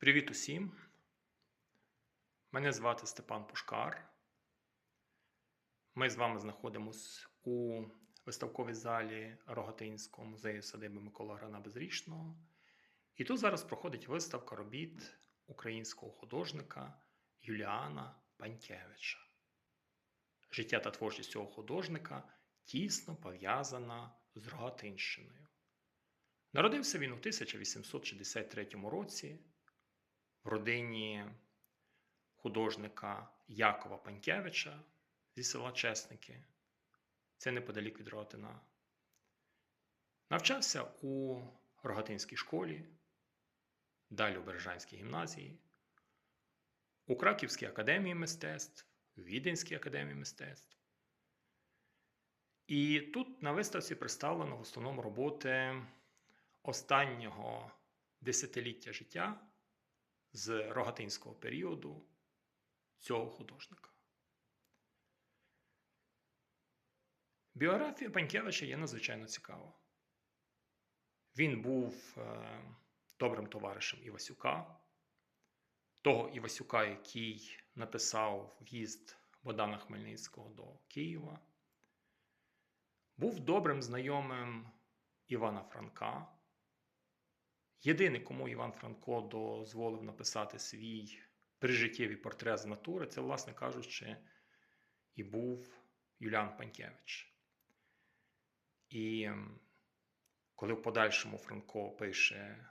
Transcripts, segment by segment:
Привіт усім! Мене звати Степан Пушкар. Ми з вами знаходимося у виставковій залі Рогатинського музею садиби Микола Грана Безрічного. І тут зараз проходить виставка робіт українського художника Юліана Панькевича. Життя та творчість цього художника тісно пов'язана з Рогатинщиною. Народився він у 1863 році родині художника Якова Панькевича зі села Чесники. Це неподалік від Ротина. Навчався у Рогатинській школі, далі у Бережанській гімназії, у Краківській академії мистецтв, у Віденській академії мистецтв. І тут на виставці представлено в основному роботи останнього десятиліття життя з рогатинського періоду цього художника. Біографія Панькевича є надзвичайно цікава. Він був е, добрим товаришем Івасюка, того Івасюка, який написав в'їзд Богдана Хмельницького до Києва. Був добрим знайомим Івана Франка. Єдиний, кому Іван Франко дозволив написати свій прижиттєвий портрет з натури, це, власне кажучи, і був Юліан Панькевич. І коли в подальшому Франко пише,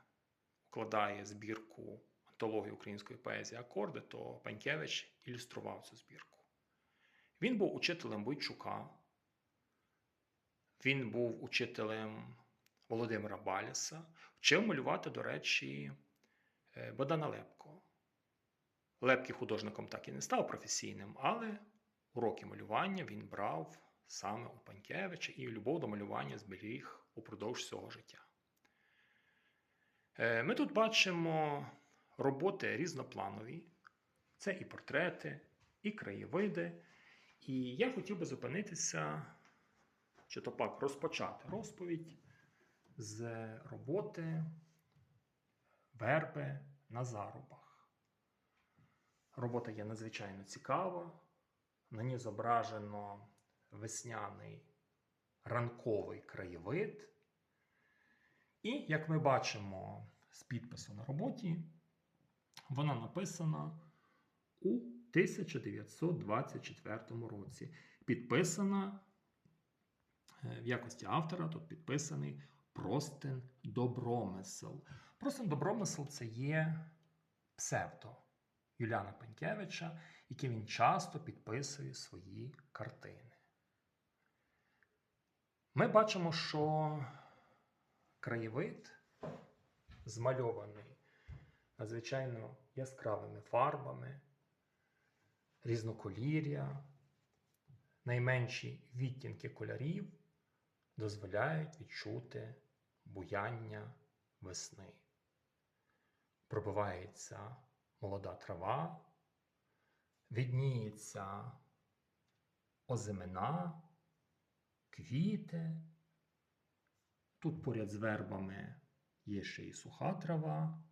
укладає збірку антології української поезії акорди, то Панькевич ілюстрував цю збірку. Він був учителем Бойчука, він був учителем Володимира Баляса, вчив малювати, до речі, е, Богдана Лепко. Лепкий художником так і не став професійним, але уроки малювання він брав саме у Панькевича і любов до малювання зберіг упродовж всього життя. Е, Ми тут бачимо роботи різнопланові. Це і портрети, і краєвиди. І я хотів би зупинитися, чи то пак розпочати розповідь з роботи верби на зарубах. Робота є надзвичайно цікава. На ній зображено весняний ранковий краєвид. І, як ми бачимо з підпису на роботі, вона написана у 1924 році. Підписана е, в якості автора, тут підписаний Простин Добромисел. Простин Добромисел це є псевдо Юліана Панькевича, яким він часто підписує свої картини. Ми бачимо, що краєвид змальований надзвичайно яскравими фарбами, різноколір'я, найменші відтінки кольорів дозволяють відчути буяння весни. Пробивається молода трава, відніється озимина, квіти. Тут поряд з вербами є ще і суха трава.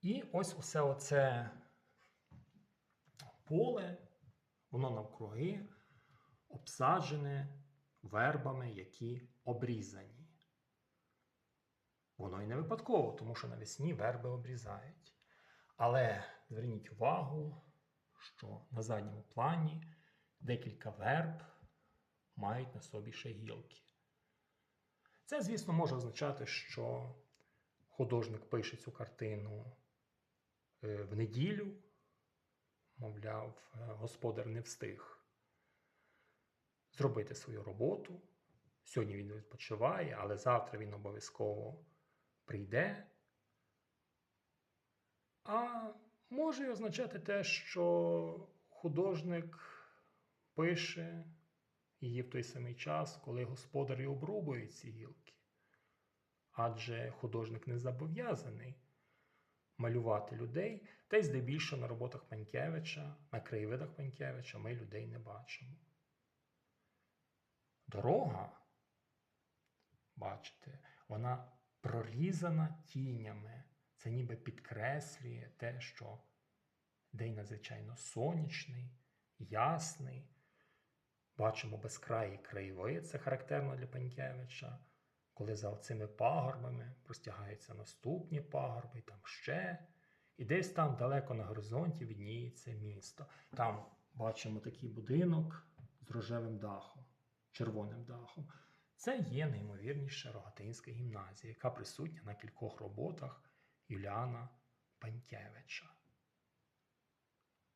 І ось усе оце поле, воно навкруги обсаджене вербами, які обрізані. Воно і не випадково, тому що навесні верби обрізають. Але зверніть увагу, що на задньому плані декілька верб мають на собі ще гілки. Це, звісно, може означати, що художник пише цю картину е, в неділю, мовляв, е, господар не встиг зробити свою роботу. Сьогодні він відпочиває, але завтра він обов'язково прийде. А може й означати те, що художник пише її в той самий час, коли господарі обрубують ці гілки. Адже художник не зобов'язаний малювати людей, та й здебільшого на роботах Панькевича, на краєвидах Панькевича ми людей не бачимо. Дорога, бачите, вона прорізана тінями. Це ніби підкреслює те, що день надзвичайно сонячний, ясний. Бачимо безкраї краєвид, це характерно для Панькевича, коли за цими пагорбами простягаються наступні пагорби, там ще. І десь там далеко на горизонті відніється місто. Там бачимо такий будинок з рожевим дахом, червоним дахом. Це є неймовірніша Рогатинська гімназія, яка присутня на кількох роботах Юліана Панькевича.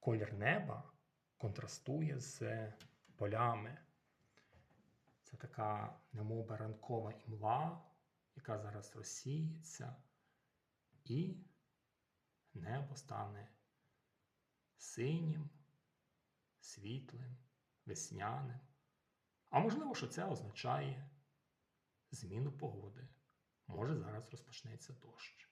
Колір неба контрастує з полями. Це така немовби ранкова імла, яка зараз розсіється, і небо стане синім, світлим, весняним. А можливо, що це означає зміну погоди. Може, зараз розпочнеться дощ.